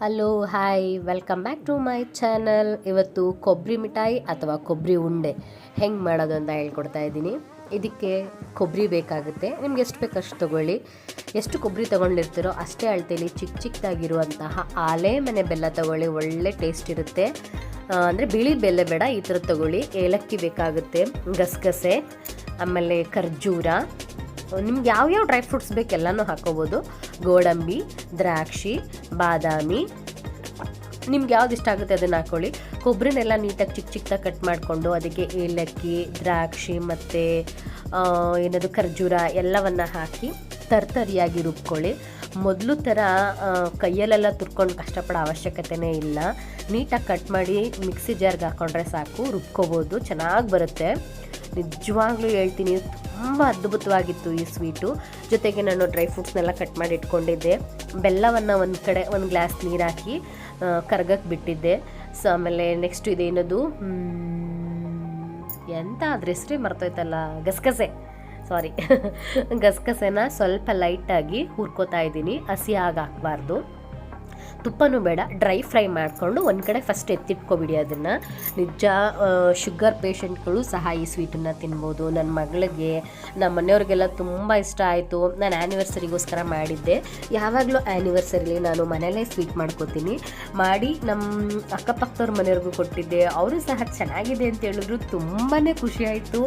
Hello, hi, welcome back to my channel. ಇವತ್ತು ಕೊಬ್ಬರಿ ಮಿಠಾಯಿ ಅಥವಾ ಕೊಬ್ಬರಿ ಉಂಡೆ ಹೆಂಗೆ ಮಾಡೋದು ಅಂತ ಹೇಳ್ಕೊಡ್ತಾ ಇದ್ದೀನಿ. ಇದಕ್ಕೆ ಕೊಬ್ಬರಿ ಬೇಕಾಗುತ್ತೆ. ನಿಮ್ಗೆ ಎಷ್ಟು ಬೇಕು ಅಷ್ಟು ತೊಗೊಳ್ಳಿ. ಎಷ್ಟು ಕೊಬ್ಬರಿ ತೊಗೊಂಡಿರ್ತೀರೋ ಅಷ್ಟೇ ಅಳತೆಯಲ್ಲಿ ಚಿಕ್ಕ ಚಿಕ್ಕದಾಗಿರುವಂತಹ ಆಲೆ, ಮನೆ ಬೆಲ್ಲ ತೊಗೊಳ್ಳಿ, ಒಳ್ಳೆ ಟೇಸ್ಟ್ ಇರುತ್ತೆ. ಅಂದರೆ ಬಿಳಿ ಬೆಲ್ಲ ಬೇಡ, ಈ ಥರ ತೊಗೊಳ್ಳಿ. ಏಲಕ್ಕಿ ಬೇಕಾಗುತ್ತೆ, ಗಸಗಸೆ, ಆಮೇಲೆ ಖರ್ಜೂರ. ನಿಮ್ಗೆ ಯಾವ್ಯಾವ ಡ್ರೈ ಫ್ರೂಟ್ಸ್ ಬೇಕು ಎಲ್ಲನೂ ಹಾಕೋಬೋದು. ಗೋಡಂಬಿ, ದ್ರಾಕ್ಷಿ, ಬಾದಾಮಿ. ನಿಮ್ಗೆ ಯಾವ್ದು ಇಷ್ಟ ಆಗುತ್ತೆ ಅದನ್ನ ಹಾಕೊಳ್ಳಿ. ಕೊಬ್ಬರಿನೆಲ್ಲ ನೀಟಾಗಿ ಚಿಕ್ಕ ಚಿಕ್ಕದಾಗಿ ಕಟ್ ಮಾಡಿಕೊಂಡು ಅದಕ್ಕೆ ಏಲಕ್ಕಿ, ದ್ರಾಕ್ಷಿ ಮತ್ತು ಏನದು ಖರ್ಜೂರ ಎಲ್ಲವನ್ನ ಹಾಕಿ ತರ್ತರಿಯಾಗಿ ರುಬ್ಕೊಳ್ಳಿ. ಮೊದಲು ಥರ ಕೈಯಲ್ಲೆಲ್ಲ ತುರ್ಕೊಂಡು ಕಷ್ಟಪಡೋ ಅವಶ್ಯಕತೆನೇ ಇಲ್ಲ. ನೀಟಾಗಿ ಕಟ್ ಮಾಡಿ ಮಿಕ್ಸಿ ಜಾರ್ಗೆ ಹಾಕ್ಕೊಂಡ್ರೆ ಸಾಕು, ರುಬ್ಕೋಬೋದು, ಚೆನ್ನಾಗಿ ಬರುತ್ತೆ. ನಿಜವಾಗ್ಲೂ ಹೇಳ್ತೀನಿ ತುಂಬ ಅದ್ಭುತವಾಗಿತ್ತು ಈ ಸ್ವೀಟು. ಜೊತೆಗೆ ನಾನು ಡ್ರೈ ಫ್ರೂಟ್ಸ್ನೆಲ್ಲ ಕಟ್ ಮಾಡಿ ಇಟ್ಕೊಂಡಿದ್ದೆ. ಬೆಲ್ಲವನ್ನು ಒಂದು ಕಡೆ, ಒಂದು ಗ್ಲಾಸ್ ನೀರು ಹಾಕಿ ಕರ್ಗಕ್ಕೆ ಬಿಟ್ಟಿದ್ದೆ. ಸೊ ಆಮೇಲೆ ನೆಕ್ಸ್ಟ್ ಇದೇನದು ಎಂತ ಅದ್ರ ಹೆಸ್ರೇ ಮರ್ತೋಯ್ತಲ್ಲ? ಗಸಗಸೆ. ಸಾರಿ ಗಸಗಸೆನ ಸ್ವಲ್ಪ ಲೈಟಾಗಿ ಹುರ್ಕೋತಾ ಇದ್ದೀನಿ. ಹಸಿ ಆಗಿ ಹಾಕ್ಬಾರ್ದು. ತುಪ್ಪನೂ ಬೇಡ ಡ್ರೈ ಫ್ರೈ ಮಾಡಿಕೊಂಡು ಒಂದು ಕಡೆ ಫಸ್ಟ್ ಎತ್ತಿಟ್ಕೊಬಿಡಿ ಅದನ್ನು. ನಿಜ ಶುಗರ್ ಪೇಷಂಟ್ಗಳು ಸಹ ಈ ಸ್ವೀಟನ್ನು ತಿನ್ಬೋದು. ನನ್ನ ಮಗಳಿಗೆ ನಮ್ಮ ಮನೆಯವ್ರಿಗೆಲ್ಲ ತುಂಬ ಇಷ್ಟ ಆಯಿತು. ನಾನು ಆ್ಯನಿವರ್ಸರಿಗೋಸ್ಕರ ಮಾಡಿದ್ದೆ. ಯಾವಾಗಲೂ ಆ್ಯನಿವರ್ಸರಿಲಿ ನಾನು ಮನೆಯಲ್ಲೇ ಸ್ವೀಟ್ ಮಾಡ್ಕೋತೀನಿ. ಮಾಡಿ ನಮ್ಮ ಅಕ್ಕಪಕ್ಕದವ್ರ ಮನೆಯವ್ರಿಗೂ ಕೊಟ್ಟಿದ್ದೆ. ಅವರು ಸಹ ಚೆನ್ನಾಗಿದೆ ಅಂತ ಹೇಳಿದ್ರು. ತುಂಬಾ ಖುಷಿಯಾಯಿತು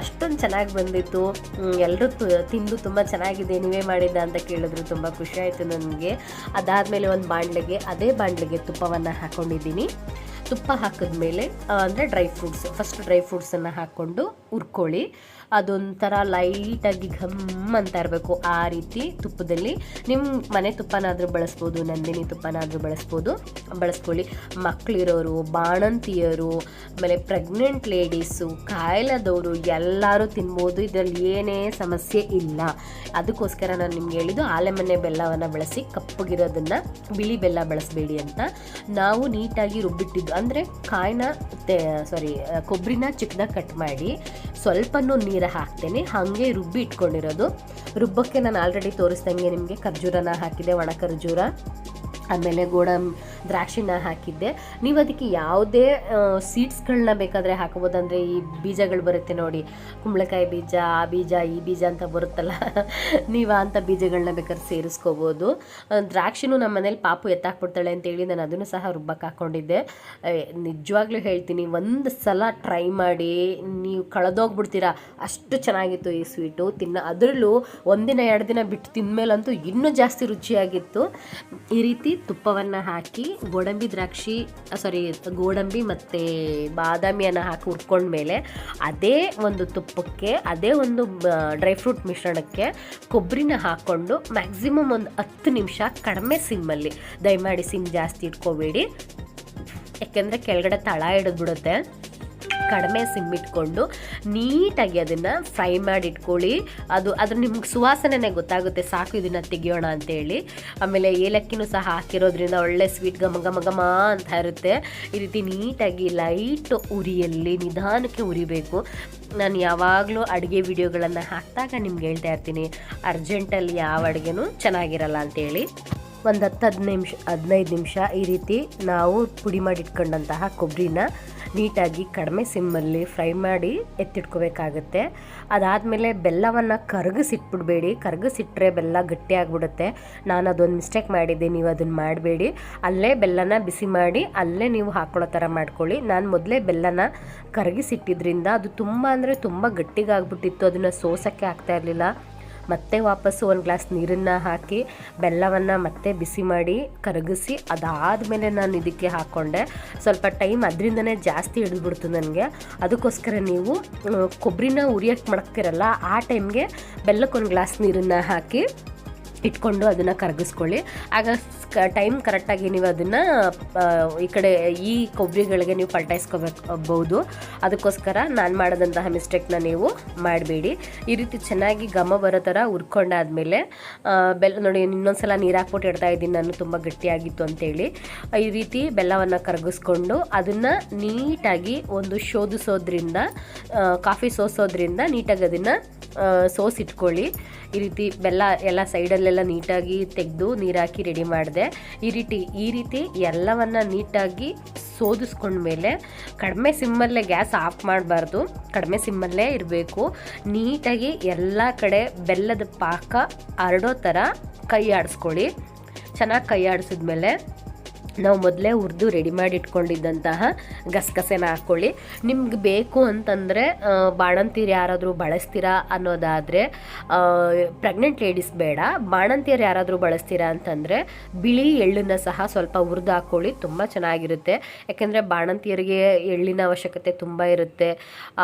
ಅಷ್ಟೊಂದು ಚೆನ್ನಾಗಿ ಬಂದಿತ್ತು. ಎಲ್ಲರೂ ತಿಂದು ತುಂಬ ಚೆನ್ನಾಗಿದೆ, ನೀವೇ ಮಾಡಿದ್ದ ಅಂತ ಕೇಳಿದ್ರು. ತುಂಬ ಖುಷಿಯಾಯಿತು ನನಗೆ. ಅದಾದಮೇಲೆ ಒಂದು ಬಾಣಲೆಗೆ ಅದೇ ಬಾಣಲೆಗೆ ತುಪ್ಪವನ್ನು ಹಾಕ್ಕೊಂಡಿದ್ದೀನಿ ತುಪ್ಪ ಹಾಕಿದ್ಮೇಲೆ ಅಂದರೆ ಡ್ರೈ ಫ್ರೂಟ್ಸ್ ಫಸ್ಟ್ ಡ್ರೈ ಫ್ರೂಟ್ಸನ್ನು ಹಾಕ್ಕೊಂಡು ಹುರ್ಕೊಳ್ಳಿ. ಅದೊಂಥರ ಲೈಟಾಗಿ ಘಮ್ ಅಂತ ಇರಬೇಕು ಆ ರೀತಿ ತುಪ್ಪದಲ್ಲಿ. ನಿಮ್ಮ ಮನೆ ತುಪ್ಪನಾದರೂ ಬಳಸ್ಬೋದು, ನಂದಿನಿ ತುಪ್ಪನಾದರೂ ಬಳಸ್ಬೋದು. ಬಳಸ್ಕೊಳ್ಳಿ. ಮಕ್ಕಳಿರೋರು ಬಾಣಂತಿಯರು, ಆಮೇಲೆ ಪ್ರೆಗ್ನೆಂಟ್ ಲೇಡೀಸು ಕಾಯಿಲದವರು ಎಲ್ಲರೂ ತಿನ್ಬೋದು. ಇದರಲ್ಲಿ ಏನೇ ಸಮಸ್ಯೆ ಇಲ್ಲ. ಅದಕ್ಕೋಸ್ಕರ ನಾನು ನಿಮ್ಗೆ ಹೇಳಿದ್ದು, ಆಲೆಮನೆ ಬೆಲ್ಲವನ್ನು ಬಳಸಿ ಕಪ್ಪಗಿರೋದನ್ನು, ಬಿಳಿ ಬೆಲ್ಲ ಬಳಸಬೇಡಿ ಅಂತ. ನಾವು ನೀಟಾಗಿ ರುಬ್ಬಿಟ್ಟಿದ್ದು, ಅಂದರೆ ಕಾಯಿನ ಸಾರಿ ಕೊಬ್ಬರಿನ ಚಿಕ್ಕದಾಗಿ ಕಟ್ ಮಾಡಿ ಸ್ವಲ್ಪನೂ ನೀರು ಹಾಕ್ತೇನೆ. ಹಾಗೆ ರುಬ್ಬಿ ಇಟ್ಕೊಂಡಿರೋದು. ರುಬ್ಬಕ್ಕೆ ನಾನು ಆಲ್ರೆಡಿ ತೋರಿಸ್ದಂಗೆ ನಿಮಗೆ ಖರ್ಜೂರನ ಹಾಕಿದೆ ಒಣ ಖರ್ಜೂರ ಆಮೇಲೆ ಗೋಡಂ ದ್ರಾಕ್ಷಿನ ಹಾಕಿದ್ದೆ. ನೀವು ಅದಕ್ಕೆ ಯಾವುದೇ ಸೀಡ್ಸ್ಗಳನ್ನ ಬೇಕಾದರೆ ಹಾಕ್ಬೋದು ಅಂದರೆ ಈ ಬೀಜಗಳು ಬರುತ್ತೆ ನೋಡಿ. ಕುಂಬಳಕಾಯಿ ಬೀಜ, ಆ ಬೀಜ, ಈ ಬೀಜ ಅಂತ ಬರುತ್ತಲ್ಲ. ನೀವು ಅಂತ ಬೀಜಗಳನ್ನ ಬೇಕಾದ್ರೆ ಸೇರಿಸ್ಕೋಬೋದು. ದ್ರಾಕ್ಷಿನೂ ನಮ್ಮ ಮನೇಲಿ ಪಾಪು ಎತ್ತಾಕ್ಬಿಡ್ತಾಳೆ ಅಂತೇಳಿ ನಾನು ಅದನ್ನು ಸಹ ರುಬ್ಬಕ್ಕೆ ಹಾಕ್ಕೊಂಡಿದ್ದೆ ನಿಜವಾಗ್ಲೂ ಹೇಳ್ತೀನಿ, ಒಂದು ಸಲ ಟ್ರೈ ಮಾಡಿ, ನೀವು ಕಳೆದೋಗ್ಬಿಡ್ತೀರಾ. ಅಷ್ಟು ಚೆನ್ನಾಗಿತ್ತು ಈ ಸ್ವೀಟು, ತಿನ್ನ, ಅದರಲ್ಲೂ ಒಂದಿನ, ಎರಡು ದಿನ ಬಿಟ್ಟು ತಿಂದಮೇಲಂತೂ ಇನ್ನೂ ಜಾಸ್ತಿ ರುಚಿಯಾಗಿತ್ತು. ಈ ರೀತಿ ತುಪ್ಪವನ್ನು ಹಾಕಿ ಗೋಡಂಬಿ ದ್ರಾಕ್ಷಿ ಸಾರಿ ಗೋಡಂಬಿ ಮತ್ತು ಬಾದಾಮಿಯನ್ನು ಹಾಕಿ ಹುರ್ಕೊಂಡ್ಮೇಲೆ ಅದೇ ಒಂದು ತುಪ್ಪಕ್ಕೆ, ಅದೇ ಒಂದು ಡ್ರೈ ಫ್ರೂಟ್ ಮಿಶ್ರಣಕ್ಕೆ ಕೊಬ್ಬರಿನ ಹಾಕ್ಕೊಂಡು ಮ್ಯಾಕ್ಸಿಮಮ್ ಒಂದು ಹತ್ತು ನಿಮಿಷ ಕಡಿಮೆ ಸಿಮ್ಮಲ್ಲಿ. ದಯಮಾಡಿ ಸಿಮ್ ಜಾಸ್ತಿ ಇಟ್ಕೋಬೇಡಿ. ಯಾಕೆಂದರೆ ಕೆಳಗಡೆ ತಳ ಹಿಡಿದ್ಬಿಡುತ್ತೆ. ಕಡಿಮೆ ಸಿಮ್ ಇಟ್ಕೊಂಡು ನೀಟಾಗಿ ಅದನ್ನು ಫ್ರೈ ಮಾಡಿ ಇಟ್ಕೊಳ್ಳಿ ಅದು ಅದ್ರ ನಿಮ್ಗೆ ಸುವಾಸನೆ ಗೊತ್ತಾಗುತ್ತೆ, ಸಾಕು ಇದನ್ನು ತೆಗಿಯೋಣ ಅಂತೇಳಿ. ಆಮೇಲೆ ಏಲಕ್ಕಿನೂ ಸಹ ಹಾಕಿರೋದ್ರಿಂದ ಒಳ್ಳೆ ಸ್ವೀಟ್ ಘಮ ಘಮ ಘಮ ಅಂತ ಇರುತ್ತೆ. ಈ ರೀತಿ ನೀಟಾಗಿ ಲೈಟ್ ಉರಿಯಲ್ಲಿ, ನಿಧಾನಕ್ಕೆ ಉರಿಬೇಕು. ನಾನು ಯಾವಾಗಲೂ ಅಡುಗೆ ವಿಡಿಯೋಗಳನ್ನು ಹಾಕಿದಾಗ ನಿಮ್ಗೆ ಹೇಳ್ತಾ ಇರ್ತೀನಿ, ಅರ್ಜೆಂಟಲ್ಲಿ ಯಾವ ಅಡುಗೆನೂ ಚೆನ್ನಾಗಿರಲ್ಲ ಅಂತೇಳಿ. ಒಂದು ಹತ್ತು ಹದಿನೈದು ನಿಮಿಷ ಹದಿನೈದು ನಿಮಿಷ ಈ ರೀತಿ ನಾವು ಪುಡಿ ಮಾಡಿ ಇಟ್ಕೊಂಡಂತಹ ಕೊಬ್ಬರಿನ ನೀಟಾಗಿ ಕಡಿಮೆ ಸಿಮ್ಮಲ್ಲಿ ಫ್ರೈ ಮಾಡಿ ಎತ್ತಿಟ್ಕೋಬೇಕಾಗುತ್ತೆ. ಅದಾದಮೇಲೆ ಬೆಲ್ಲವನ್ನು ಕರಗಿಸಿಟ್ಬಿಡ್ಬೇಡಿ. ಕರಗಿಸಿಟ್ರೆ ಬೆಲ್ಲ ಗಟ್ಟಿ ಆಗಿಬಿಡುತ್ತೆ. ನಾನು ಅದೊಂದು ಮಿಸ್ಟೇಕ್ ಮಾಡಿದ್ದೆ ನೀವು ಅದನ್ನು ಮಾಡಬೇಡಿ. ಅಲ್ಲೇ ಬೆಲ್ಲನ ಬಿಸಿ ಮಾಡಿ ಅಲ್ಲೇ ನೀವು ಹಾಕೊಳ್ಳೋ ಥರ ಮಾಡ್ಕೊಳ್ಳಿ. ನಾನು ಮೊದಲೇ ಬೆಲ್ಲನ ಕರಗಿಸಿಟ್ಟಿದ್ರಿಂದ ಅದು ತುಂಬ ಅಂದರೆ ತುಂಬ ಗಟ್ಟಿಗಾಗ್ಬಿಟ್ಟಿತ್ತು. ಅದನ್ನು ಸೋಸೋಕ್ಕೆ ಆಗ್ತಾ ಇರಲಿಲ್ಲ. ಮತ್ತೆ ವಾಪಸ್ಸು ಒಂದು ಗ್ಲಾಸ್ ನೀರನ್ನು ಹಾಕಿ ಬೆಲ್ಲವನ್ನು ಮತ್ತೆ ಬಿಸಿ ಮಾಡಿ ಕರಗಿಸಿ ಅದಾದಮೇಲೆ ನಾನು ಇದಕ್ಕೆ ಹಾಕ್ಕೊಂಡೆ ಸ್ವಲ್ಪ ಟೈಮ್ ಅದರಿಂದನೇ ಜಾಸ್ತಿ ಹಿಡಿದ್ಬಿಡ್ತು ನನಗೆ. ಅದಕ್ಕೋಸ್ಕರ ನೀವು ಕೊಬ್ಬರಿನ ಉರಿಯಕ್ಕೆ ಮಾಡ್ತೀರಲ್ಲ ಆ ಟೈಮ್ಗೆ ಬೆಲ್ಲಕ್ಕೊಂದು ಗ್ಲಾಸ್ ನೀರನ್ನು ಹಾಕಿ ಇಟ್ಕೊಂಡು ಅದನ್ನು ಕರಗಿಸ್ಕೊಳ್ಳಿ. ಆಗ ಟೈಮ್ ಕರೆಕ್ಟಾಗಿ ನೀವು ಅದನ್ನು ಈ ಕಡೆ ಈ ಕೊಬ್ಬರಿಗಳಿಗೆ ನೀವು ಪಲ್ಟಾಯಿಸ್ಕೋಬೇಕು ಅದಕ್ಕೋಸ್ಕರ ನಾನು ಮಾಡಿದಂತಹ ಮಿಸ್ಟೇಕ್ನ ನೀವು ಮಾಡಬೇಡಿ. ಈ ರೀತಿ ಚೆನ್ನಾಗಿ ಘಮ ಬರೋ ಥರ ಹುರ್ಕೊಂಡಾದ್ಮೇಲೆ ಬೆಲ್ಲ ನೋಡಿ, ಇನ್ನೊಂದ್ಸಲ ನೀರು ಹಾಕ್ಬಿಟ್ಟು ಇಡ್ತಾ ಇದ್ದೀನಿ. ನಾನು ತುಂಬ ಗಟ್ಟಿಯಾಗಿತ್ತು ಅಂತೇಳಿ. ಈ ರೀತಿ ಬೆಲ್ಲವನ್ನು ಕರಗಿಸ್ಕೊಂಡು ಅದನ್ನು ನೀಟಾಗಿ ಒಂದು ಶೋಧಿಸೋದ್ರಿಂದ ಕಾಫಿ ಸೋಸೋದ್ರಿಂದ ನೀಟಾಗಿ ಅದನ್ನು ಸೋಸಿಟ್ಕೊಳ್ಳಿ. ಈ ರೀತಿ ಬೆಲ್ಲ ಎಲ್ಲ ಸೈಡಲ್ಲೇ ಬೆಲ್ಲೆಲ್ಲ ನೀಟಾಗಿ ತೆಗೆದು ನೀರಾಕಿ ರೆಡಿ ಮಾಡಿದೆ. ಈ ರೀತಿ ಈ ರೀತಿ ಎಲ್ಲವನ್ನ ನೀಟಾಗಿ ಸೋದಿಸ್ಕೊಂಡ್ಮೇಲೆ ಕಡಿಮೆ ಸಿಮ್ಮಲ್ಲೇ ಗ್ಯಾಸ್ ಆಫ್ ಮಾಡಬಾರ್ದು. ಕಡಿಮೆ ಸಿಮ್ಮಲ್ಲೇ ಇರಬೇಕು. ನೀಟಾಗಿ ಎಲ್ಲ ಕಡೆ ಬೆಲ್ಲದ ಪಾಕ ಹರಡೋ ಥರ ಕೈ ಆಡಿಸ್ಕೊಳ್ಳಿ ಚೆನ್ನಾಗಿ ಕೈ ಆಡಿಸಿದ್ಮೇಲೆ ನಾವು ಮೊದಲೇ ಹುರಿದು ರೆಡಿ ಮಾಡಿ ಇಟ್ಕೊಂಡಿದ್ದಂತಹ ಗಸಗಸೆನ ಹಾಕ್ಕೊಳ್ಳಿ ನಿಮ್ಗೆ ಬೇಕು ಅಂತಂದರೆ ಬಾಣಂತೀರು ಯಾರಾದರೂ ಬಳಸ್ತೀರಾ ಅನ್ನೋದಾದರೆ ಪ್ರೆಗ್ನೆಂಟ್ ಲೇಡೀಸ್ ಬೇಡ. ಬಾಣಂತಿಯರು ಯಾರಾದರೂ ಬಳಸ್ತೀರಾ ಅಂತಂದರೆ, ಬಿಳಿ ಎಳ್ಳನ್ನು ಸಹ ಸ್ವಲ್ಪ ಹುರಿದು ಹಾಕ್ಕೊಳ್ಳಿ ತುಂಬ ಚೆನ್ನಾಗಿರುತ್ತೆ. ಯಾಕೆಂದರೆ ಬಾಣಂತಿಯರಿಗೆ ಎಳ್ಳಿನ ಅವಶ್ಯಕತೆ ತುಂಬ ಇರುತ್ತೆ.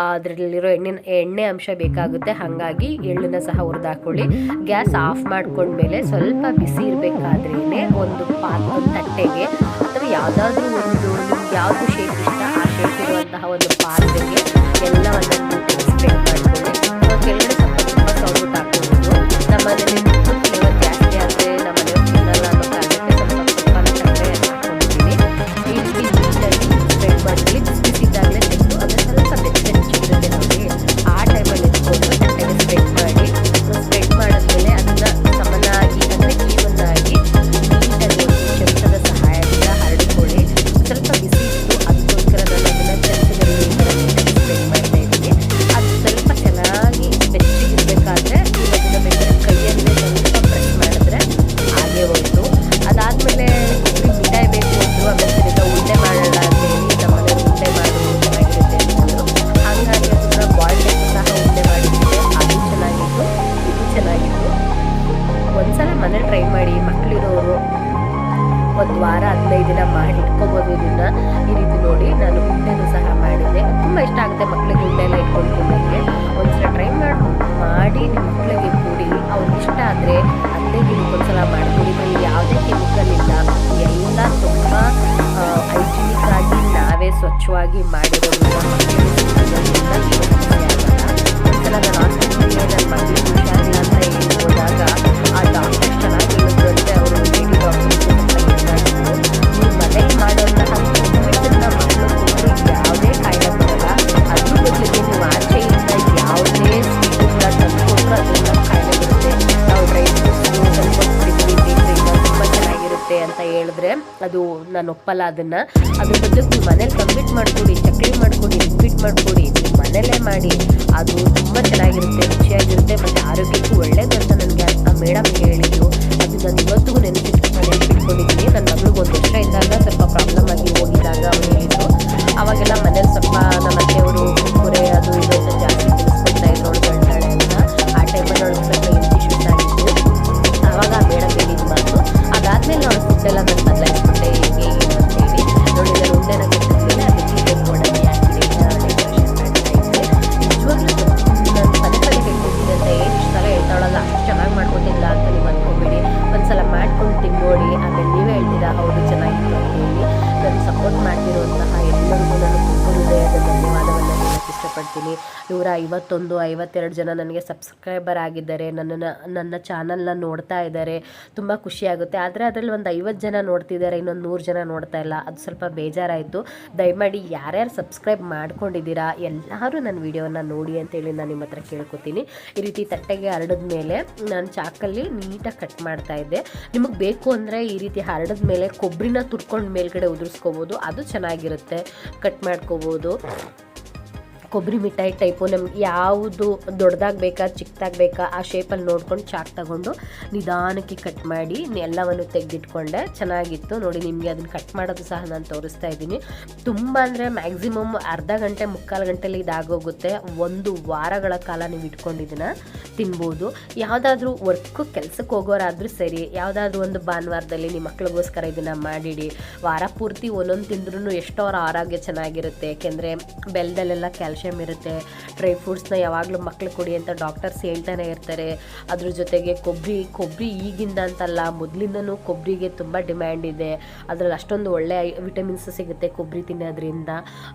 ಅದರಲ್ಲಿರೋ ಎಣ್ಣಿನ, ಎಣ್ಣೆ ಅಂಶ ಬೇಕಾಗುತ್ತೆ. ಹಾಗಾಗಿ ಎಳ್ಳನ್ನು ಸಹ ಹುರಿದು ಹಾಕ್ಕೊಳ್ಳಿ ಗ್ಯಾಸ್ ಆಫ್ ಮಾಡ್ಕೊಂಡ್ಮೇಲೆ ಸ್ವಲ್ಪ ಬಿಸಿ ಇರಬೇಕಾದ್ರೇ ಒಂದು ಪಾತ್ರ ತಟ್ಟೆಗೆ ಯಾವುದಾದ್ರೂ ಒಂದು ನಿಮ್ಗೆ ಯಾವುದು ಶೇಪ್ ಇಷ್ಟ ವಾರ ಹದಿನೈದು ದಿನ ಮಾಡಿ ಇಟ್ಕೊಬೋದು ಇದನ್ನ. ಈ ರೀತಿ ನೋಡಿ ನಾನು ಉಂಡೆನೂ ಸಹ ಮಾಡಿದ್ದೆ. ತುಂಬ ಇಷ್ಟ ಆಗುತ್ತೆ ಮಕ್ಕಳಿಗೆ ಉಂಡೆ ಎಲ್ಲ ಇಟ್ಕೊಂಡು ತಿನ್ನೋಕ್ಕೆ. ಒಂದ್ಸಲ ಟ್ರೈ ಮಾಡಿ ಮಾಡಿ ನಿಮ್ಮ ಮಕ್ಕಳಿಗೆ ಕೂಡಿ. ಅವ್ರಿಗೆ ಇಷ್ಟ ಆದರೆ ಅದೇ ದಿನಕ್ಕೆ ಒಂದ್ಸಲ ಮಾಡಿಕೊಡಿ. ಇದರಲ್ಲಿ ಯಾವುದೇ ಕೆಮಿಕಲ್ ಇಲ್ಲ. ಎಲ್ಲ ತುಂಬ ಹೈಜಿನಿಕ್ ಆಗಿ ನಾವೇ ಸ್ವಚ್ಛವಾಗಿ ಮಾಡಿರೋದು ಒಂದ್ಸಲ ನಾನು ನನ್ನ ಮಕ್ಕಳಿಗೆ ಹುಷಾರಿಲ್ಲ ಅಂತ ಹೇಳಿ ಹೋದಾಗ ಆ ಡಾಕ್ಟರ್ ಚೆನ್ನಾಗಿ ಚೆನ್ನಾಗಿರುತ್ತೆ ಅಂತ ಹೇಳಿದ್ರೆ ಅದು ನಾನು ಒಪ್ಪಲ್ಲ ಅದನ್ನು. ಅದ್ರ ಬಗ್ಗೆ ನೀವು ಮನೇಲಿ ಕಂಪ್ಲೀಟ್ ಮಾಡಿಕೊಡಿ, ಚಕ್ಲಿ ಮಾಡಿಕೊಡಿ ಉಪ್ಪಿಟ್ಟು ಮಾಡಿಕೊಡಿ ನೀವು ಮನೇಲೇ ಮಾಡಿ. ಅದು ತುಂಬ ಚೆನ್ನಾಗಿರುತ್ತೆ, ರುಚಿಯಾಗಿರುತ್ತೆ, ಮತ್ತು ಆರೋಗ್ಯಕ್ಕೂ ಒಳ್ಳೇದು ಅಂತ ನನಗೆ ಆ ಮೇಡಮ್ ಹೇಳಿದ್ರು. ಅದು ನಾನು ಇವತ್ತಿಗೂ ನೆನಪಿಟ್ಟು ನೆನಪಿಟ್ಕೊಂಡಿದ್ದೀನಿ. ನನ್ನ ಮಗಳಿಗೆ ಒಂದು ವರ್ಷ ಇದ್ದಾಗ ಸ್ವಲ್ಪ ಪ್ರಾಬ್ಲಮ್ ಆಗಿ ಹೋಗಿದ್ದಾಗ ಅವ್ರು ಹೇಳಿದ್ರು. ಅವಾಗೆಲ್ಲ ಮನೇಲಿ ಸ್ವಲ್ಪ ನಮ್ಮ ಅತ್ತೆಯವರು ಕುರೆ ಅದು ಇದು ಜಾಸ್ತಿ ಇಷ್ಟಪಡ್ತೀನಿ ನೂರ ಐವತ್ತೊಂದು, ಐವತ್ತೆರಡು ಜನ ನನಗೆ ಸಬ್ಸ್ಕ್ರೈಬರ್ ಆಗಿದ್ದಾರೆ. ನನ್ನನ್ನು, ನನ್ನ ಚಾನಲ್ನ ನೋಡ್ತಾ ಇದ್ದಾರೆ. ತುಂಬ ಖುಷಿಯಾಗುತ್ತೆ ಆದರೆ ಅದರಲ್ಲಿ ಒಂದು ಐವತ್ತು ಜನ ನೋಡ್ತಿದ್ದಾರೆ, ಇನ್ನೊಂದು ನೂರು ಜನ ನೋಡ್ತಾ ಇಲ್ಲ. ಅದು ಸ್ವಲ್ಪ ಬೇಜಾರಾಯಿತು. ದಯಮಾಡಿ ಯಾರ್ಯಾರು ಸಬ್ಸ್ಕ್ರೈಬ್ ಮಾಡ್ಕೊಂಡಿದ್ದೀರಾ, ಎಲ್ಲರೂ ನನ್ನ ವಿಡಿಯೋನ ನೋಡಿ ಅಂತೇಳಿ ನಾನು ನಿಮ್ಮ ಹತ್ರ ಕೇಳ್ಕೊತೀನಿ. ಈ ರೀತಿ ತಟ್ಟೆಗೆ ಹರಡಿದ ಮೇಲೆ ನಾನು ಚಾಕಲ್ಲಿ ನೀಟಾಗಿ ಕಟ್ ಮಾಡ್ತಾ ಇದ್ದೆ. ನಿಮಗೆ ಬೇಕು ಅಂದರೆ ಈ ರೀತಿ ಹರಡಿದ ಮೇಲೆ ಕೊಬ್ಬರಿನ ತುರ್ಕೊಂಡು ಮೇಲ್ಗಡೆ ಉದುರಿಸ್ಕೋಬೋದು. ಅದು ಚೆನ್ನಾಗಿರುತ್ತೆ. ಕಟ್ ಮಾಡ್ಕೋಬೋದು. ಕೊಬ್ಬರಿ ಮಿಠಾಯಿ ಟೈಪು ನಮ್ಗೆ ಯಾವುದು ದೊಡ್ಡದಾಗಿ ಬೇಕಾ ಚಿಕ್ಕದಾಗಿ ಬೇಕಾ, ಆ ಶೇಪಲ್ಲಿ ನೋಡ್ಕೊಂಡು ಚಾಕ್ ತಗೊಂಡು ನಿಧಾನಕ್ಕೆ ಕಟ್ ಮಾಡಿ ಎಲ್ಲವನ್ನು ತೆಗೆದಿಟ್ಕೊಂಡೆ. ಚೆನ್ನಾಗಿತ್ತು. ನೋಡಿ, ನಿಮಗೆ ಅದನ್ನು ಕಟ್ ಮಾಡೋದು ಸಹ ನಾನು ತೋರಿಸ್ತಾ ಇದ್ದೀನಿ. ತುಂಬ ಅಂದರೆ ಮ್ಯಾಕ್ಸಿಮಮ್ ಅರ್ಧ ಗಂಟೆ, ಮುಕ್ಕಾಲು ಗಂಟೆಲಿ ಇದಾಗೋಗುತ್ತೆ. ಒಂದು ವಾರಗಳ ಕಾಲ ನೀವು ಇಟ್ಕೊಂಡಿದ್ದನ್ನ ತಿನ್ಬೋದು. ಯಾವುದಾದ್ರೂ ವರ್ಕು ಕೆಲಸಕ್ಕೆ ಹೋಗೋರಾದರೂ ಸರಿ. ಯಾವುದಾದ್ರೂ ಒಂದು ಭಾನುವಾರದಲ್ಲಿ ನಿಮ್ಮ ಮಕ್ಳಿಗೋಸ್ಕರ ಇದನ್ನು ಮಾಡಿಡಿ. ವಾರ ಪೂರ್ತಿ ಒಂದೊಂದು ತಿಂದ್ರೂ ಎಷ್ಟೋ ಅವರ ಆರೋಗ್ಯ ಚೆನ್ನಾಗಿರುತ್ತೆ. ಯಾಕೆಂದರೆ ಬೆಲ್ಲದಲ್ಲೆಲ್ಲ ಕ್ಯಾಲ್ಶಿಯಂ ಇರುತ್ತೆ. ಡ್ರೈ ಫ್ರೂಟ್ಸ್ನ ಯಾವಾಗಲೂ ಮಕ್ಕಳು ಕೊಡಿ ಅಂತ ಡಾಕ್ಟರ್ಸ್ ಹೇಳ್ತಾನೆ ಇರ್ತಾರೆ. ಅದ್ರ ಜೊತೆಗೆ ಕೊಬ್ಬರಿ ಕೊಬ್ಬರಿ ಈಗಿಂದ ಅಂತಲ್ಲ ಮೊದಲಿಂದನೂ ಕೊಬ್ಬರಿಗೆ ತುಂಬ ಡಿಮ್ಯಾಂಡ್ ಇದೆ. ಅದರಲ್ಲಿ ಅಷ್ಟೊಂದು ಒಳ್ಳೆ ವಿಟಮಿನ್ಸ್ ಸಿಗುತ್ತೆ ಕೊಬ್ಬರಿ ತಿನ್ನೋದ್ರಿಂದ.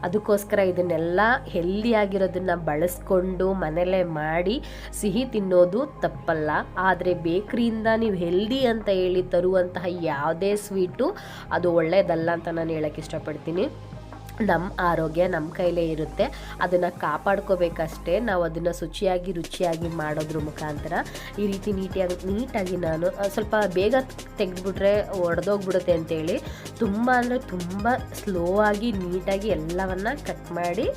ಅದಕ್ಕೋಸ್ಕರ ಇದನ್ನೆಲ್ಲ ಹೆಲ್ದಿಯಾಗಿರೋದನ್ನು ಬಳಸ್ಕೊಂಡು ಮನೇಲೇ ಮಾಡಿ ಸಿಹಿ ತಿನ್ನೋದು ತಪ್ಪಲ್ಲ. ಆದರೆ ಬೇಕ್ರಿಯಿಂದ ನೀವು ಹೆಲ್ದಿ ಅಂತ ಹೇಳಿ ತರುವಂತಹ ಯಾವುದೇ ಸ್ವೀಟು ಅದು ಒಳ್ಳೆಯದಲ್ಲ ಅಂತ ನಾನು ಹೇಳೋಕ್ಕೆ ಇಷ್ಟಪಡ್ತೀನಿ. ನಮ್ಮ ಆರೋಗ್ಯ ನಮ್ಮ ಕೈಲೇ ಇರುತ್ತೆ. ಅದನ್ನು ಕಾಪಾಡ್ಕೋಬೇಕಷ್ಟೇ. ನಾವು ಅದನ್ನು ಶುಚಿಯಾಗಿ, ರುಚಿಯಾಗಿ ಮಾಡೋದ್ರ ಮುಖಾಂತರ ಈ ರೀತಿ ನೀಟಿಯಾಗಿ, ನೀಟಾಗಿ ನಾನು ಸ್ವಲ್ಪ ಬೇಗ ತೆಗೆದ್ಬಿಟ್ರೆ ಒಡೆದೋಗ್ಬಿಡುತ್ತೆ ಅಂತೇಳಿ ತುಂಬ ಅಂದರೆ ತುಂಬ ಸ್ಲೋ ಆಗಿ, ನೀಟಾಗಿ ಎಲ್ಲವನ್ನ ಕಟ್ ಮಾಡಿ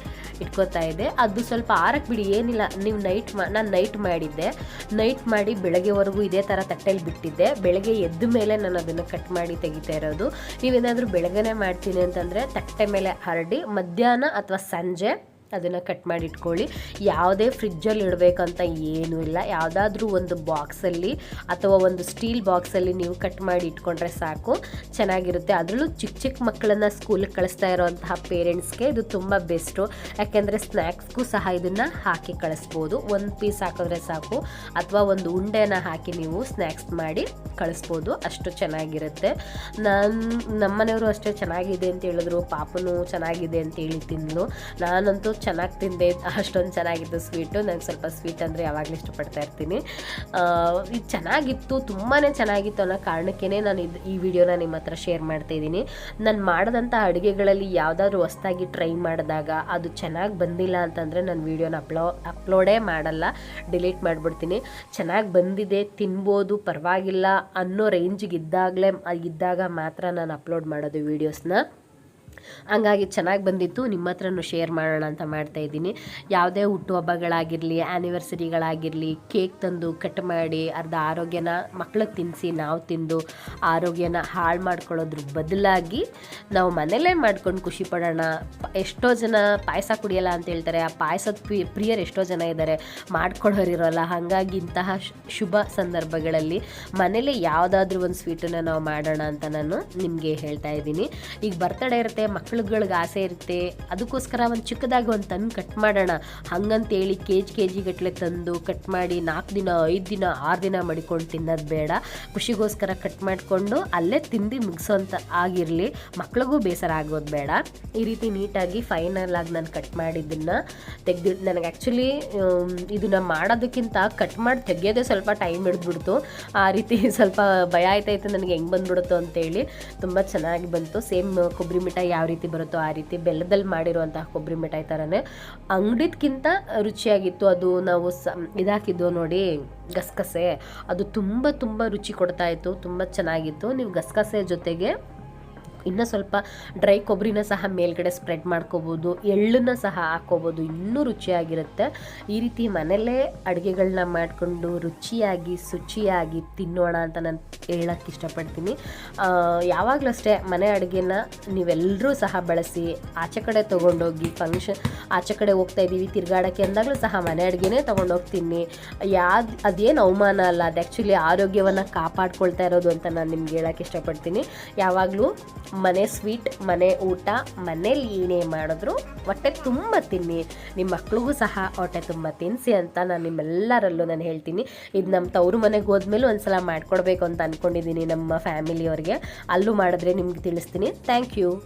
ಇಟ್ಕೋತಾ ಇದ್ದೆ. ಅದು ಸ್ವಲ್ಪ ಆರಕ್ಕೆ ಬಿಡಿ, ಏನಿಲ್ಲ. ನೀವು ನೈಟ್ ಮಾ, ನಾನು ನೈಟ್ ಮಾಡಿದ್ದೆ. ನೈಟ್ ಮಾಡಿ ಬೆಳಗ್ಗೆವರೆಗೂ ಇದೇ ಥರ ತಟ್ಟೆಯಲ್ಲಿ ಬಿಟ್ಟಿದ್ದೆ. ಬೆಳಗ್ಗೆ ಎದ್ದ ಮೇಲೆ ನಾನು ಅದನ್ನು ಕಟ್ ಮಾಡಿ ತೆಗಿತಾ ಇರೋದು. ನೀವೇನಾದರೂ ಬೆಳಗ್ಗೆನೇ ಮಾಡ್ತೀನಿ ಅಂತಂದರೆ ತಟ್ಟೆ ಮೇಲೆ ಹರಡಿ ಮಧ್ಯಾಹ್ನ ಅಥವಾ ಸಂಜೆ ಅದನ್ನು ಕಟ್ ಮಾಡಿ ಇಟ್ಕೊಳ್ಳಿ. ಯಾವುದೇ ಫ್ರಿಜ್ಜಲ್ಲಿ ಇಡಬೇಕಂತ ಏನೂ ಇಲ್ಲ. ಯಾವುದಾದ್ರೂ ಒಂದು ಬಾಕ್ಸಲ್ಲಿ ಅಥವಾ ಒಂದು ಸ್ಟೀಲ್ ಬಾಕ್ಸಲ್ಲಿ ನೀವು ಕಟ್ ಮಾಡಿ ಇಟ್ಕೊಂಡ್ರೆ ಸಾಕು. ಚೆನ್ನಾಗಿರುತ್ತೆ. ಅದರಲ್ಲೂ ಚಿಕ್ಕ ಚಿಕ್ಕ ಮಕ್ಕಳನ್ನು ಸ್ಕೂಲಿಗೆ ಕಳಿಸ್ತಾ ಇರೋಂತಹ ಪೇರೆಂಟ್ಸ್ಗೆ ಇದು ತುಂಬ ಬೆಸ್ಟು ಯಾಕೆಂದರೆ ಸ್ನ್ಯಾಕ್ಸ್ಗೂ ಸಹ ಇದನ್ನು ಹಾಕಿ ಕಳಿಸ್ಬೋದು. ಒಂದು ಪೀಸ್ ಹಾಕಿದ್ರೆ ಸಾಕು. ಅಥವಾ ಒಂದು ಉಂಡೆನ ಹಾಕಿ ನೀವು ಸ್ನ್ಯಾಕ್ಸ್ ಮಾಡಿ ಕಳಿಸ್ಬೋದು. ಅಷ್ಟು ಚೆನ್ನಾಗಿರುತ್ತೆ. ನಾನು ನಮ್ಮನೆಯವರು ಅಷ್ಟೇ ಚೆನ್ನಾಗಿದೆ ಅಂತ ಹೇಳಿದ್ರು. ಪಾಪನು ಚೆನ್ನಾಗಿದೆ ಅಂತ ಹೇಳಿ ತಿಂದು ನಾನಂತೂ ಚೆನ್ನಾಗಿ ತಿಂದೆ. ಅಷ್ಟೊಂದು ಚೆನ್ನಾಗಿತ್ತು ಸ್ವೀಟು ನನಗೆ ಸ್ವಲ್ಪ ಸ್ವೀಟ್ ಅಂದರೆ ಯಾವಾಗಲೂ ಇಷ್ಟಪಡ್ತಾ ಇರ್ತೀನಿ. ಇದು ಚೆನ್ನಾಗಿತ್ತು. ತುಂಬಾ ಚೆನ್ನಾಗಿತ್ತು ಅನ್ನೋ ಕಾರಣಕ್ಕೇ ನಾನು ಇದು, ಈ ವಿಡಿಯೋನ ನಿಮ್ಮ ಹತ್ರ ಶೇರ್ ಮಾಡ್ತಾ ಇದ್ದೀನಿ. ನಾನು ಮಾಡಿದಂಥ ಅಡುಗೆಗಳಲ್ಲಿ ಯಾವುದಾದ್ರೂ ಹೊಸ್ದಾಗಿ ಟ್ರೈ ಮಾಡಿದಾಗ ಅದು ಚೆನ್ನಾಗಿ ಬಂದಿಲ್ಲ ಅಂತಂದರೆ ನಾನು ವೀಡಿಯೋನ ಅಪ್ಲೋ ಅಪ್ಲೋಡೇ ಮಾಡಲ್ಲ. ಡಿಲೀಟ್ ಮಾಡಿಬಿಡ್ತೀನಿ. ಚೆನ್ನಾಗಿ ಬಂದಿದೆ, ತಿನ್ಬೋದು, ಪರವಾಗಿಲ್ಲ ಅನ್ನೋ ರೇಂಜಿಗೆ ಇದ್ದಾಗಲೇ, ಇದ್ದಾಗ ಮಾತ್ರ ನಾನು ಅಪ್ಲೋಡ್ ಮಾಡೋದು ವೀಡಿಯೋಸ್ನ ಹಂಗಾಗಿ ಚೆನ್ನಾಗಿ ಬಂದಿತ್ತು. ನಿಮ್ಮ ಹತ್ರನೂ ಶೇರ್ ಮಾಡೋಣ ಅಂತ ಮಾಡ್ತಾ ಇದ್ದೀನಿ. ಯಾವುದೇ ಹುಟ್ಟುಹಬ್ಬಗಳಾಗಿರಲಿ ಆ್ಯನಿವರ್ಸರಿಗಳಾಗಿರಲಿ ಕೇಕ್ ತಂದು ಕಟ್ ಮಾಡಿ, ಅರ್ಧ ಆರೋಗ್ಯನ ಮಕ್ಳಿಗೆ ತಿನ್ನಿಸಿ ನಾವು ತಿಂದು ಆರೋಗ್ಯನ ಹಾಳು ಮಾಡ್ಕೊಳ್ಳೋದ್ರ ಬದಲಾಗಿ ನಾವು ಮನೇಲೇ ಮಾಡ್ಕೊಂಡು ಖುಷಿ ಪಡೋಣ. ಎಷ್ಟೋ ಜನ ಪಾಯಸ ಕುಡಿಯಲ್ಲ ಅಂತ ಹೇಳ್ತಾರೆ. ಆ ಪಾಯಸದ ಪ್ರಿಯರು ಎಷ್ಟೋ ಜನ ಇದ್ದಾರೆ ಮಾಡ್ಕೊಡೋರಿರೋಲ್ಲ ಹಾಗಾಗಿ ಇಂತಹ ಶುಭ ಸಂದರ್ಭಗಳಲ್ಲಿ ಮನೇಲಿ ಯಾವುದಾದ್ರೂ ಒಂದು ಸ್ವೀಟನ್ನು ನಾವು ಮಾಡೋಣ ಅಂತ ನಾನು ನಿಮಗೆ ಹೇಳ್ತಾ ಇದ್ದೀನಿ. ಈಗ ಬರ್ತಡೇ ಇರುತ್ತೆ. ಮಕ್ಳುಗಳಿಗೆ ಆಸೆ ಇರುತ್ತೆ. ಅದಕ್ಕೋಸ್ಕರ ಒಂದು ಚಿಕ್ಕದಾಗಿ ಒಂದು ತಂದು ಕಟ್ ಮಾಡೋಣ. ಹಂಗಂತೇಳಿ ಕೆ ಜಿ ಕೆ ಜಿ ಗಟ್ಟಲೆ ತಂದು ಕಟ್ ಮಾಡಿ ನಾಲ್ಕು ದಿನ, ಐದು ದಿನ, ಆರು ದಿನ ಮಡಿಕೊಂಡು ತಿನ್ನೋದು ಬೇಡ. ಖುಷಿಗೋಸ್ಕರ ಕಟ್ ಮಾಡಿಕೊಂಡು ಅಲ್ಲೇ ತಿಂದು ಮುಗಿಸೋಂಥ ಆಗಿರಲಿ. ಮಕ್ಳಿಗೂ ಬೇಸರ ಆಗೋದು ಬೇಡ. ಈ ರೀತಿ ನೀಟಾಗಿ ಫೈನಲ್ ಆಗಿ ನಾನು ಕಟ್ ಮಾಡಿದ್ದನ್ನು ತೆಗ್ದು, ನನಗೆ ಆ್ಯಕ್ಚುಲಿ ಇದನ್ನ ಮಾಡೋದಕ್ಕಿಂತ ಕಟ್ ಮಾಡಿ ತೆಗಿಯೋದೇ ಸ್ವಲ್ಪ ಟೈಮ್ ಹಿಡಿದ್ಬಿಡ್ತು. ಆ ರೀತಿ ಸ್ವಲ್ಪ ಭಯ ಆಯ್ತಾಯ್ತು, ನನಗೆ ಹೆಂಗೆ ಬಂದ್ಬಿಡುತ್ತೋ ಅಂತೇಳಿ. ತುಂಬ ಚೆನ್ನಾಗಿ ಬಂತು. ಸೇಮ್ ಕೊಬ್ಬರಿ ಮಿಠಾಯಿ ಯಾವ ರೀತಿ ಬರುತ್ತೋ ಆ ರೀತಿ ಬೆಲ್ಲದಲ್ಲಿ ಮಾಡಿರುವಂತಹ ಕೊಬ್ಬರಿ ಮಿಠಾಯಿ ಥರನೇ ಅಂಗಡಿದ್ಕಿಂತ ರುಚಿಯಾಗಿತ್ತು. ಅದು ನಾವು ಸ, ಇದಾಕಿದ್ದು ನೋಡಿ, ಗಸಗಸೆ. ಅದು ತುಂಬ ತುಂಬ ರುಚಿ ಕೊಡ್ತಾ ಇತ್ತು, ತುಂಬ ಚೆನ್ನಾಗಿತ್ತು. ನೀವು ಗಸಗಸೆ ಜೊತೆಗೆ ಇನ್ನೂ ಸ್ವಲ್ಪ ಡ್ರೈ ಕೊಬ್ಬರಿನ ಸಹ ಮೇಲ್ಗಡೆ ಸ್ಪ್ರೆಡ್ ಮಾಡ್ಕೋಬೋದು ಎಳ್ಳನ್ನ ಸಹ ಹಾಕ್ಕೋಬೋದು ಇನ್ನೂ ರುಚಿಯಾಗಿರುತ್ತೆ. ಈ ರೀತಿ ಮನೆಯಲ್ಲೇ ಅಡುಗೆಗಳನ್ನ ಮಾಡಿಕೊಂಡು ರುಚಿಯಾಗಿ, ಶುಚಿಯಾಗಿ ತಿನ್ನೋಣ ಅಂತ ನಾನು ಹೇಳಕ್ಕೆ ಇಷ್ಟಪಡ್ತೀನಿ. ಯಾವಾಗಲೂ ಅಷ್ಟೇ ಮನೆ ಅಡುಗೆನ ನೀವೆಲ್ಲರೂ ಸಹ ಬಳಸಿ, ಆಚೆ ಕಡೆ ತೊಗೊಂಡೋಗಿ ಫಂಕ್ಷನ್ ಆಚೆ ಕಡೆ ಹೋಗ್ತಾ ಇದ್ದೀವಿ, ತಿರುಗಾಡೋಕ್ಕೆ ಅಂದಾಗಲೂ ಸಹ ಮನೆ ಅಡುಗೆನೇ ತೊಗೊಂಡೋಗ್ತೀನಿ. ಯಾವ್ದು ಅದೇನು ಅವಮಾನ ಅಲ್ಲ, ಅದು ಆ್ಯಕ್ಚುಲಿ ಆರೋಗ್ಯವನ್ನು ಕಾಪಾಡ್ಕೊಳ್ತಾ ಇರೋದು ಅಂತ ನಾನು ನಿಮ್ಗೆ ಹೇಳೋಕ್ಕೆ ಇಷ್ಟಪಡ್ತೀನಿ. ಯಾವಾಗಲೂ ಮನೆ ಸ್ವೀಟ್, ಮನೆ ಊಟ ಮನೇಲಿ ಏನೇ ಮಾಡಿದ್ರು. ಹೊಟ್ಟೆ ತುಂಬ ತಿನ್ನಿ. ನಿಮ್ಮ ಮಕ್ಳಿಗೂ ಸಹ ಹೊಟ್ಟೆ ತುಂಬ ತಿನ್ನಿಸಿ ಅಂತ ನಾನು ನಿಮ್ಮೆಲ್ಲರಲ್ಲೂ ನಾನು ಹೇಳ್ತೀನಿ. ಇದು ನಮ್ಮ ತವರು ಮನೆಗೆ ಹೋದ್ಮೇಲೆ ಒಂದ್ಸಲ ಮಾಡ್ಕೊಡ್ಬೇಕು ಅಂತ ಅಂದ್ಕೊಂಡಿದ್ದೀನಿ ನಮ್ಮ ಫ್ಯಾಮಿಲಿಯವ್ರಿಗೆ. ಅಲ್ಲೂ ಮಾಡಿದ್ರೆ ನಿಮ್ಗೆ ತಿಳಿಸ್ತೀನಿ. Thank you.